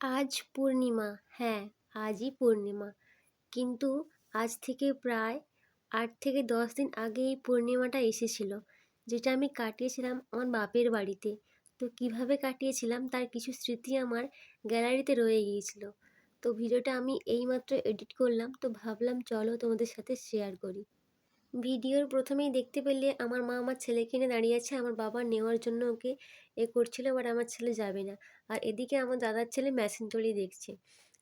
আজ পূর্ণিমা হ্যাঁ আজই পূর্ণিমা। কিন্তু আজ থেকে প্রায় আট থেকে দশ দিন আগে এই পূর্ণিমাটা এসেছিল, যেটা আমি কাটিয়েছিলাম আমার বাপের বাড়িতে। তো কীভাবে কাটিয়েছিলাম তার কিছু স্মৃতি আমার গ্যালারিতে রয়ে গিয়েছিল। তো ভিডিওটা আমি এইমাত্র এডিট করলাম, তো ভাবলাম চলো তোমাদের সাথে শেয়ার করি। ভিডিওর প্রথমেই দেখতে পেলে আমার মা আমার ছেলে কিনে দাঁড়িয়ে আছে, আমার বাবা নেওয়ার জন্য ওকে এ করছিল, বাট আমার ছেলে যাবে না। আর এদিকে আমার দাদার ছেলে ম্যাসেঞ্জরি দেখছে।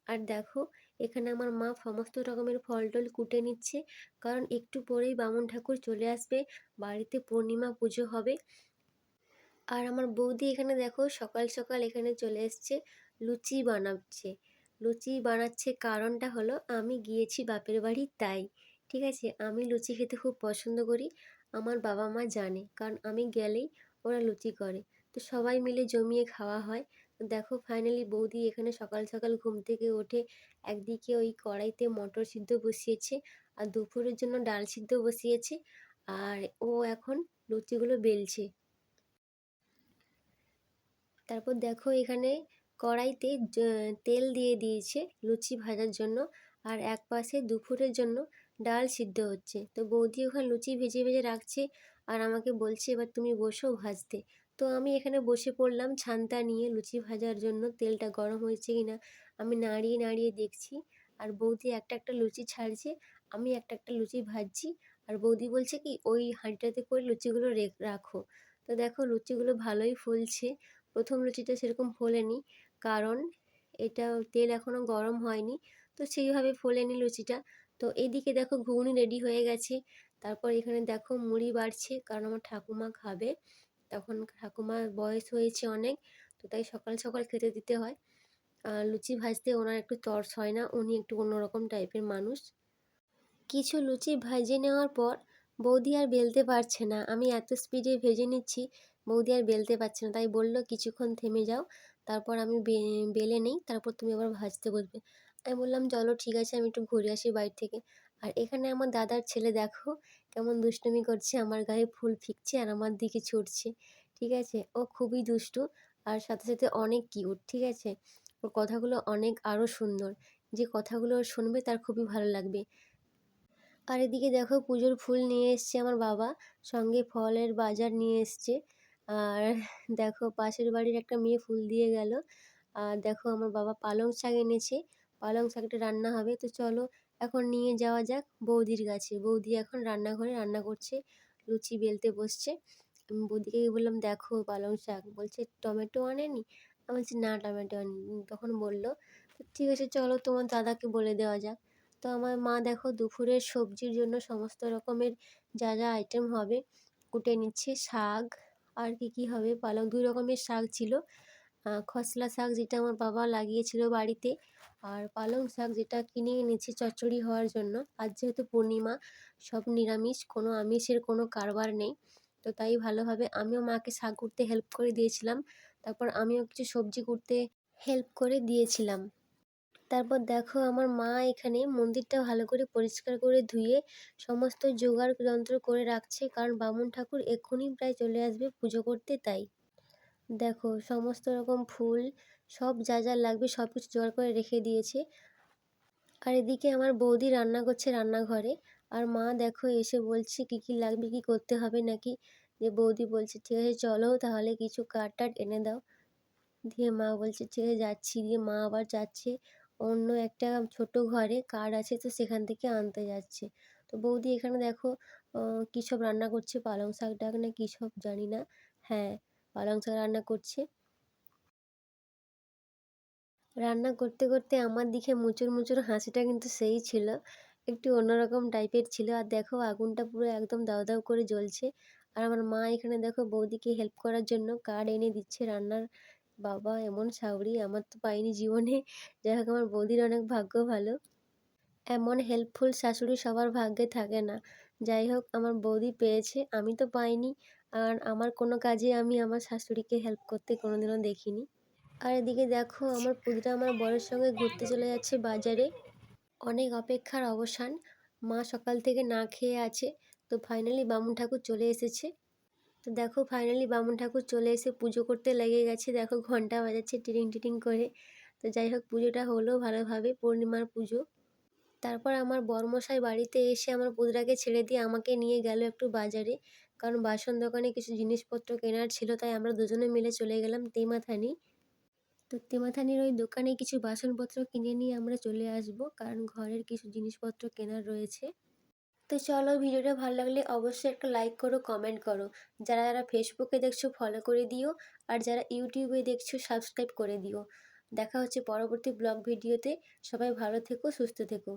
আর দেখো, এখানে আমার মা সমস্ত রকমের ফল টল কুটে নিচ্ছে, কারণ একটু পরেই বামুন ঠাকুর চলে আসবে, বাড়িতে পূর্ণিমা পুজো হবে। আর আমার বৌদি এখানে দেখো, সকাল সকাল এখানে চলে এসছে, লুচি বানাচ্ছে। লুচি বানাচ্ছে কারণটা হলো, আমি গিয়েছি বাপের বাড়ি, তাই। ঠিক আছে? আমি লুচি খেতে খুব পছন্দ করি। আমার বাবা মা জানে, কারণ আমি গেলেই ওরা লুচি করে। তো সবাই মিলে জমিয়ে খাওয়া হয়। দেখো ফাইনালি বৌদি এখানে সকাল সকাল ঘুম থেকে ওঠে একদিকে ওই কড়াইতে মটর সিদ্ধ বসিয়েছে আর দুপুরের জন্য ডাল সিদ্ধ বসিয়েছে আর ও এখন লুচিগুলো বেলছে। তারপর দেখো, এখানে কড়াইতে তেল দিয়ে দিয়েছে লুচি ভাজার জন্য। আর এক পাশে দুপুরের জন্য ডাল সিদ্ধ হচ্ছে। তো বৌদি ওখানে লুচি ভেজে ভেজে রাখছে আর আমাকে বলছে, এবার তুমি বসো ভাজতে। তো আমি এখানে বসে পড়লাম ছানটা নিয়ে লুচি ভাজার জন্য। তেলটা গরম হয়েছে কি না আমি নাড়িয়ে নাড়িয়ে দেখছি আর বৌদি একটা একটা লুচি ছাড়ছে, আমি একটা একটা লুচি ভাজছি আর বৌদি বলছে কি, ওই হাঁড়িটাতে করে লুচিগুলো রাখো। তো দেখো লুচিগুলো ভালোই ফুলছে। প্রথম লুচিটা সেরকম ফোলেনি কারণ এটা তেল এখনও গরম হয়নি। তো সেইভাবে ফোলেনি লুচিটা। তো এদিকে দেখো ঘুগনি রেডি হয়ে গেছে। তারপর এখানে দেখো মুড়ি বাড়ছে, কারণ আমার ঠাকুমা খাবে। তখন ঠাকুমার বয়স হয়েছে অনেক, তো তাই সকাল সকাল খেতে দিতে হয়। লুচি ভাজতে ওনার একটু তর্স হয় না, উনি একটু অন্যরকম টাইপের মানুষ। কিছু লুচি ভেজে নেওয়ার পর বৌদি আর বেলতে পারছে না। আমি এত স্পিডে ভেজে নিচ্ছি, বৌদি আর বেলতে পারছে না। তাই বলল, কিছুক্ষণ থেমে যাও, তারপর আমি বেলে নেই, তারপর তুমি আবার ভাজতে বসবে। আমি বললাম, চলো ঠিক আছে, আমি একটু ঘুরে আসি বাইর থেকে। আর এখানে আমার দাদার ছেলে, দেখো কেমন দুষ্টুমি করছে, আমার গায়ে ফুল ফিকছে আর আমার দিকে ছুটছে, ঠিক আছে? ও খুবই দুষ্টু আর সাথে সাথে অনেক কিউট ঠিক আছে? ওর কথাগুলো অনেক আরও সুন্দর, যে কথাগুলো শুনবে তার খুবই ভালো লাগবে। আর এদিকে দেখো পুজোর ফুল নিয়ে এসছে আমার বাবা, সঙ্গে ফলের বাজার নিয়ে এসছে। আর দেখো পাশের বাড়ির একটা মেয়ে ফুল দিয়ে গেল। আর দেখো আমার বাবা পালং শাক এনেছে পালং শাকটা রান্না হবে। তো চলো এখন নিয়ে যাওয়া যাক বৌদির কাছে। বৌদি এখন রান্নাঘরে রান্না করছে, লুচি বেলতে বসছে। আমি বৌদিকে বললাম, দেখো পালং শাক। বলছে, টমেটো আনেনি? আমি বলছি, না, টমেটো আনিনি। তখন বলল ঠিক আছে, চলো তোমার দাদাকে বলে দেওয়া যাক। তো আমার মা দেখো দুপুরের সবজির জন্য সমস্ত রকমের যা যা আইটেম হবে কুটে নিচ্ছে, শাক, আর কি কি হবে? পালং, দুই রকমের শাক ছিল। খসলা শাক যেটা আমার বাবা লাগিয়েছিল বাড়িতে আর পালং শাক যেটা কিনে এনেছি চচ্চড়ি হওয়ার জন্য। আজ যেহেতু পূর্ণিমা, সব নিরামিষ, কোনো আমিষের কোনো কারবার নেই। তো তাই ভালোভাবে আমিও মাকে শাক কুটতে হেল্প করে দিয়েছিলাম। তারপর আমিও কিছু সবজি কুটতে হেল্প করে দিয়েছিলাম। তারপর দেখো আমার মা এখানে মন্দিরটা ভালো করে পরিষ্কার করে ধুয়ে সমস্ত জোগাড় যন্ত্র করে রাখছে। কারণ বামুন ঠাকুর এক্ষুনি প্রায় চলে আসবে পুজো করতে তাই। দেখো সমস্ত রকম ফুল, সব যা যা লাগবে সব কিছু জোগাড় করে রেখে দিয়েছে। আর এদিকে আমার বৌদি রান্না করছে রান্নাঘরে। আর মা দেখো এসে বলছে কী কী লাগবে, কী করতে হবে নাকি? যে বৌদি বলছে, ঠিক আছে, চলো তাহলে কিছু কাঠ টাট এনে দাও। দিয়ে মা বলছে, ঠিক আছে, যাচ্ছি। দিয়ে মা আবার যাচ্ছে। অন্য একটা ছোট ঘরে কাঠ আছে তো সেখান থেকে আনতে যাচ্ছে। তো বৌদি এখানে দেখো কী সব রান্না করছে? পালং শাক ডাক না কী সব জানি না। হ্যাঁ পালং শাক রান্না করছে। রান্না করতে করতে আমার দিকে মুচুর মুচুর হাসিটা কিন্তু সেই ছিল। একটু অন্যরকম টাইপের ছিল। আর দেখো আগুনটা পুরো একদম দাউ দাউ করে জ্বলছে। আর আমার মা এখানে দেখো বৌদিকে হেল্প করার জন্য কার্ড এনে দিচ্ছে রান্নার। বাবা এমন সাউরি, আমার তো পাইনি জীবনে। যাই হোক, আমার বৌদির অনেক ভাগ্য ভালো। এমন হেল্পফুল শাশুড়ি সবার ভাগ্যে থাকে না। যাই হোক, আমার বৌদি পেয়েছে, আমি তো পাইনি। আর আমার কোনো কাজে আমি আমার শাশুড়িকে হেল্প করতে কোনোদিনও দেখিনি। আর এদিকে দেখো, আমার পুজোটা আমার বরের সঙ্গে ঘুরতে চলে যাচ্ছে বাজারে। অনেক অপেক্ষার অবসান। মা সকাল থেকে না খেয়ে আছে, তো ফাইনালি বামুন ঠাকুর চলে এসেছে। তো দেখো ফাইনালি বামুন ঠাকুর চলে এসে পুজো করতে লেগে গেছে। দেখো, ঘণ্টা বাজাচ্ছে টিরিং টিরিং করে। তো যাই হোক, পুজোটা হলো ভালোভাবে, পূর্ণিমার পুজো। তারপর আমার বরমশাই বাড়িতে এসে আমার পুদরাকে ছেড়ে দিয়ে আমাকে নিয়ে গেল একটু বাজারে। কারণ বাসন দোকানে কিছু জিনিসপত্র কেনার ছিল, তাই আমরা দুজনে মিলে চলে গেলাম তেমাথানি। তো তেমাথানির ওই দোকানে কিছু বাসনপত্র কিনে নিয়ে আমরা চলে আসব, কারণ ঘরের কিছু জিনিসপত্র কেনার রয়েছে। তো চলো ভিডিওটা ভালো লাগলে অবশ্যই একটা লাইক করো, কমেন্ট করো। যারা যারা ফেসবুকে দেখছ ফলো করে দিও। আর যারা ইউটিউবে দেখছ সাবস্ক্রাইব করে দিও। দেখা হচ্ছে পরবর্তী ব্লগ ভিডিওতে। সবাই ভালো থেকো, সুস্থ থেকো।